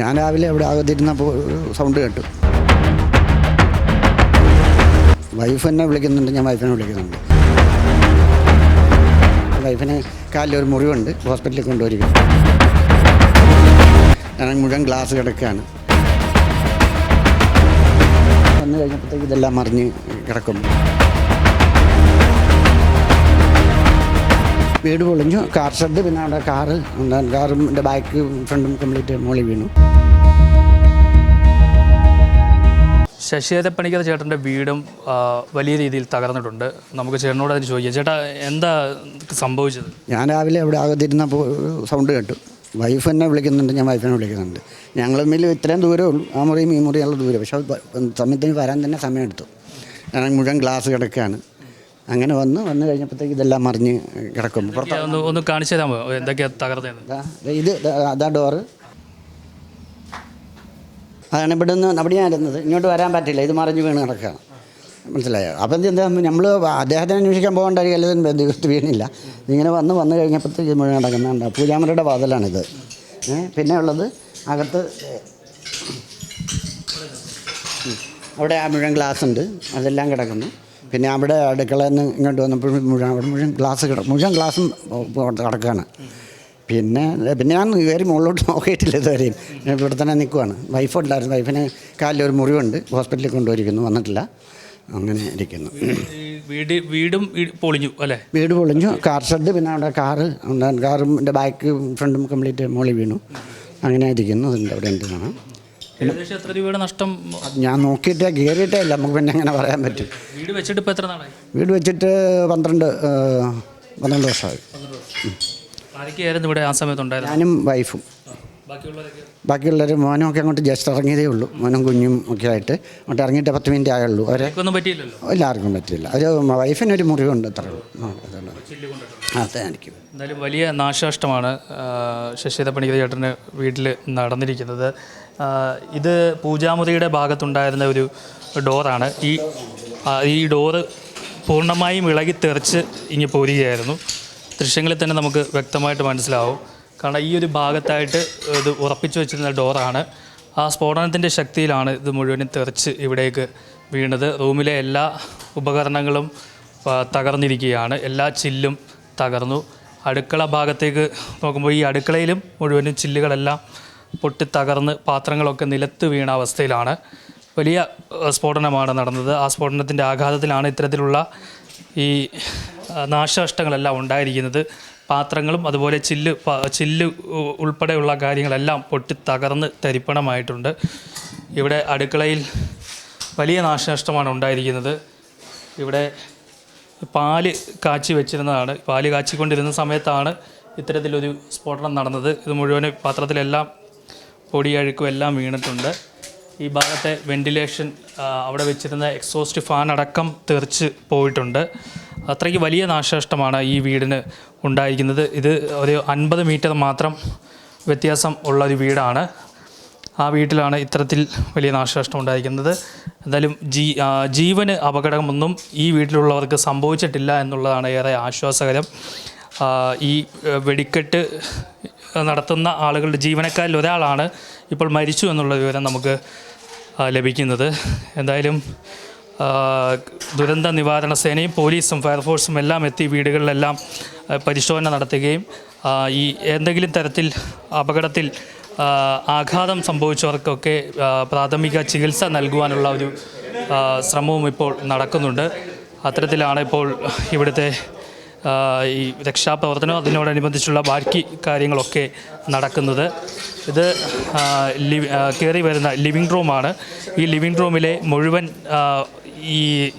ഞാൻ രാവിലെ അവിടെ അകത്തിരുന്നപ്പോൾ ഒരു സൗണ്ട് കേട്ടു. വൈഫ് എന്നെ വിളിക്കുന്നുണ്ട് ഞാൻ വൈഫിനെ വിളിക്കുന്നുണ്ട്. വൈഫിന് കാലിലൊരു മുറിവുണ്ട് ഹോസ്പിറ്റലിൽ കൊണ്ടുവരിക. ഞാൻ മുഴുവൻ ഗ്ലാസ് കിടക്കുകയാണ്. വന്നു കഴിഞ്ഞപ്പോഴത്തേക്ക് ഇതെല്ലാം മറിഞ്ഞ് കിടക്കും വീട് പൊളിഞ്ഞു. കാർ ഷെഡ് പിന്നെ അവിടെ കാറ് കാറും എന്റെ ബാക്ക് ഫ്രണ്ടും കംപ്ലീറ്റ് മോളി വീണു. ശശിയേത പണിക്കർ ചേട്ടന്റെ വീടും വലിയ രീതിയിൽ തകർന്നിട്ടുണ്ട്. നമുക്ക് ചേട്ടനോട് അതിന് ചോദിക്കാം. ചേട്ടാ എന്താ സംഭവിച്ചത്? ഞാൻ രാവിലെ അവിടെ ആകത്തിരുന്നപ്പോൾ സൗണ്ട് കേട്ടു. വൈഫ് എന്നെ വിളിക്കുന്നുണ്ട്. ഞാൻ വൈഫിനെ വിളിക്കുന്നുണ്ട്. ഞങ്ങൾ തമ്മിൽ ഇത്രയും ദൂരമേ ഉള്ളൂ. ആ മുറിയും ഈ മുറിയുള്ള ദൂരം. പക്ഷേ സമയത്തിന് വരാൻ തന്നെ സമയമെടുത്തു. കാരണം മുഴുവൻ ഗ്ലാസ് കിടക്കുകയാണ്. അങ്ങനെ വന്ന് വന്നു കഴിഞ്ഞപ്പോഴത്തേക്ക് ഇതെല്ലാം മറിഞ്ഞ് കിടക്കും പുറത്ത് ഒന്ന് ഒന്ന് കാണിച്ചു തരാമോ? എന്തൊക്കെയാ തകർന്നതെന്ന്? ദാ, ദാ ഇത് ദാ, അതാ ഡോറ് അതാണ് ഇവിടെ നിന്ന് അവിടെ ഞാൻ ഇരുന്നത് ഇങ്ങോട്ട് വരാൻ പറ്റില്ല. ഇത് മറിഞ്ഞ് വീണ് കിടക്കുകയാണ് മനസ്സിലായോ? അപ്പം എന്താ നമ്മൾ അദ്ദേഹത്തിനെ അന്വേഷിക്കാൻ പോകേണ്ട അല്ലെങ്കിൽ ദിവസത്ത് വീണില്ല. ഇങ്ങനെ വന്ന് വന്നു കഴിഞ്ഞപ്പോഴത്തേക്ക് ഇത് മുഴുവൻ കിടക്കുന്നുണ്ട് പൂജാമരയുടെ വാതിലാണിത്. ഏ, പിന്നെ ഉള്ളത് അകത്ത് ഉം. അവിടെ ആ മുഴുവൻ ഗ്ലാസ് ഉണ്ട്. അതെല്ലാം കിടക്കുന്നു. പിന്നെ അവിടെ അടുക്കളയിൽ നിന്ന് ഇങ്ങോട്ട് വന്നപ്പോൾ മുഴുവൻ അവിടെ മുഴുവൻ ഗ്ലാസ് കിടക്കും മുഴുവൻ ഗ്ലാസും കിടക്കുകയാണ് പിന്നെ പിന്നെ ഞാൻ കയറി മുകളിലോട്ട് നോക്കിയിട്ടില്ല ഇതുവരെയും. ഞാൻ ഇവിടെ തന്നെ നിൽക്കുവാണ്. വൈഫ് ഉണ്ടായിരുന്നു. വൈഫിന് കാലിൽ ഒരു മുറിവുണ്ട്. ഹോസ്പിറ്റലിൽ കൊണ്ടുപോയിരിക്കുന്നു വന്നിട്ടില്ല. അങ്ങനെ ഇരിക്കുന്നു. വീട് വീടും പൊളിഞ്ഞു അല്ലേ? വീട് പൊളിഞ്ഞു. കാർ ഷെഡ് പിന്നെ അവിടെ കാറ് കാറും എന്റെ ബാക്ക് ഫ്രണ്ടും കംപ്ലീറ്റ് മുകളിൽ വീണു. അങ്ങനെ ഇരിക്കുന്നു. അതിന്റെ അവിടെ ഉണ്ട് കാണാം? ഏകദേശം എത്ര രൂപയുടെ നഷ്ടം? ഞാൻ നോക്കിയിട്ടേ കയറിയിട്ടേ ഇല്ല. നമുക്ക് പിന്നെ അങ്ങനെ പറയാൻ പറ്റും? വീട് വെച്ചിട്ട് ഇപ്പോൾ എത്ര നാളായി? വീട് വെച്ചിട്ട് പന്ത്രണ്ട് പന്ത്രണ്ട് വർഷമായി. ആരൊക്കെയായിരുന്നു ഇവിടെ ആ സമയത്തുണ്ടായിരുന്നു ഞാനും വൈഫും. ബാക്കിയുള്ളവർ മോനും ഒക്കെ അങ്ങോട്ട് ജസ്റ്റ് ഇറങ്ങിയതേ ഉള്ളൂ. മോനും കുഞ്ഞും ഒക്കെ ആയിട്ട്. അങ്ങോട്ട് ഇറങ്ങിയിട്ട് പത്ത് മിനിറ്റ് ആയുള്ളൂ. അവരെ ഒന്നും പറ്റിയില്ലല്ലോ? എല്ലാവർക്കും പറ്റില്ല ഒരു വൈഫിനൊരു മുറിവുണ്ട് അത്രേ ഉള്ളൂ. അതെ എനിക്ക്. എന്തായാലും വലിയ നാശനഷ്ടമാണ് ശശിധ പണിക്കർ ചേട്ടന് വീട്ടിൽ നടന്നിരിക്കുന്നത്. ഇത് പൂജാമുറിയുടെ ഭാഗത്തുണ്ടായിരുന്ന ഒരു ഡോറാണ്. ഈ ഈ ഡോറ് പൂർണമായും ഇളകി തെറിച്ച് ഇങ്ങ് പോരുകയായിരുന്നു. ദൃശ്യങ്ങളിൽ തന്നെ നമുക്ക് വ്യക്തമായിട്ട് മനസ്സിലാവും. കാരണം ഈ ഒരു ഭാഗത്തായിട്ട് ഇത് ഉറപ്പിച്ചു വെച്ചിരുന്ന ഡോറാണ്. ആ സ്ഫോടനത്തിന്റെ ശക്തിയിലാണ് ഇത് മുഴുവനും തെറിച്ച് ഇവിടേക്ക് വീണത്. റൂമിലെ എല്ലാ ഉപകരണങ്ങളും തകർന്നിരിക്കുകയാണ്. എല്ലാ ചില്ലും തകർന്നു. അടുക്കള ഭാഗത്തേക്ക് നോക്കുമ്പോൾ ഈ അടുക്കളയിലും മുഴുവനും ചില്ലുകളെല്ലാം പൊട്ടി തകർന്ന് പാത്രങ്ങളൊക്കെ നിലത്ത് വീണ അവസ്ഥയിലാണ്. വലിയ സ്ഫോടനമാണ് നടന്നത്. ആ സ്ഫോടനത്തിന്റെ ആഘാതത്തിലാണ് ഇത്തരത്തിലുള്ള ഈ നാശനഷ്ടങ്ങളെല്ലാം ഉണ്ടായിരിക്കുന്നത്. പാത്രങ്ങളും അതുപോലെ ചില്ല് ചില്ല് ഉൾപ്പെടെയുള്ള കാര്യങ്ങളെല്ലാം പൊട്ടി തകർന്ന് തരിപ്പണമായിട്ടുണ്ട്. ഇവിടെ അടുക്കളയിൽ വലിയ നാശനഷ്ടമാണ് ഉണ്ടായിരിക്കുന്നത്. ഇവിടെ പാൽ കാച്ചി വെച്ചിരുന്നതാണ്. പാൽ കാച്ചിക്കൊണ്ടിരുന്ന സമയത്താണ് ഇത്തരത്തിലൊരു സ്ഫോടനം നടന്നത്. ഇത് മുഴുവൻ പാത്രത്തിലെല്ലാം പൊടിയഴുക്കും എല്ലാം വീണിട്ടുണ്ട്. ഈ ഭാഗത്തെ വെന്റിലേഷൻ അവിടെ വെച്ചിരുന്ന എക്സോസ്റ്റ് ഫാൻ അടക്കം തെറിച്ച് പോയിട്ടുണ്ട്. അത്രയ്ക്ക് വലിയ നാശനഷ്ടമാണ് ഈ വീടിന് ഉണ്ടായിരിക്കുന്നത്. ഇത് ഒരു അൻപത് മീറ്റർ മാത്രം വ്യത്യാസം ഉള്ള ഒരു വീടാണ്. ആ വീട്ടിലാണ് ഇത്തരത്തിൽ വലിയ നാശനഷ്ടം ഉണ്ടായിരിക്കുന്നത്. എന്തായാലും ജീ ജീവന് അപകടമൊന്നും ഈ വീട്ടിലുള്ളവർക്ക് സംഭവിച്ചിട്ടില്ല എന്നുള്ളതാണ് ഏറെ ആശ്വാസകരം. ഈ വെടിക്കെട്ട് നടത്തുന്ന ആളുകളുടെ ജീവനക്കാരിൽ ഒരാളാണ് ഇപ്പോൾ മരിച്ചു എന്നുള്ള വിവരം നമുക്ക് ലഭിക്കുന്നത്. എന്തായാലും ദുരന്ത നിവാരണ സേനയും പോലീസും ഫയർഫോഴ്സും എല്ലാം എത്തി വീടുകളിലെല്ലാം പരിശോധന നടത്തുകയും ഈ എന്തെങ്കിലും തരത്തിൽ അപകടത്തിൽ ആഘാതം സംഭവിച്ചവർക്കൊക്കെ പ്രാഥമിക ചികിത്സ നൽകുവാനുള്ള ഒരു ശ്രമവും ഇപ്പോൾ നടക്കുന്നുണ്ട്. അത്തരത്തിലാണ് ഇപ്പോൾ ഇവിടുത്തെ ഈ രക്ഷാപ്രവർത്തനം അതിനോടനുബന്ധിച്ചുള്ള ബാക്കി കാര്യങ്ങളൊക്കെ നടക്കുന്നത്. ഇത് ലിവി കയറി വരുന്ന ലിവിങ് റൂമാണ്. ഈ ലിവിങ് റൂമിലെ മുഴുവൻ ഈ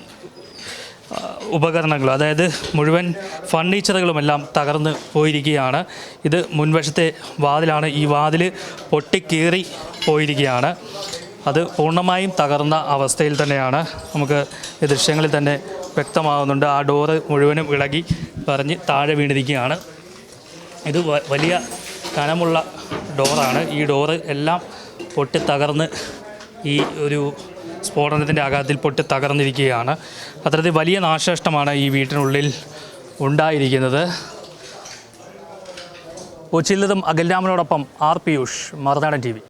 ഉപകരണങ്ങൾ അതായത് മുഴുവൻ ഫർണിച്ചറുകളുമെല്ലാം തകർന്ന് പോയിരിക്കുകയാണ്. ഇത് മുൻവശത്തെ വാതിലാണ്. ഈ വാതിൽ പൊട്ടിക്കീറി പോയിരിക്കുകയാണ്. അത് പൂർണമായും തകർന്ന അവസ്ഥയിൽ തന്നെയാണ്. നമുക്ക് ഈ ദൃശ്യങ്ങളിൽ തന്നെ വ്യക്തമാകുന്നുണ്ട് ആ ഡോറ് മുഴുവനും ഇളകി പറഞ്ഞ് താഴെ വീണിരിക്കുകയാണ്. ഇത് വലിയ കനമുള്ള ഡോറാണ്. ഈ ഡോറ് എല്ലാം പൊട്ടി തകർന്ന് ഈ ഒരു സ്ഫോടനത്തിന്റെ ആഘാതത്തിൽ പൊട്ടി തകർന്നിരിക്കുകയാണ്. അത്തരത്തിൽ വലിയ നാശനഷ്ടമാണ് ഈ വീട്ടിനുള്ളിൽ ഉണ്ടായിരിക്കുന്നത്. കൊച്ചിയിൽ അഖിൽരാമനോടൊപ്പം ആർ പിയൂഷ് മറുനാടൻ ടി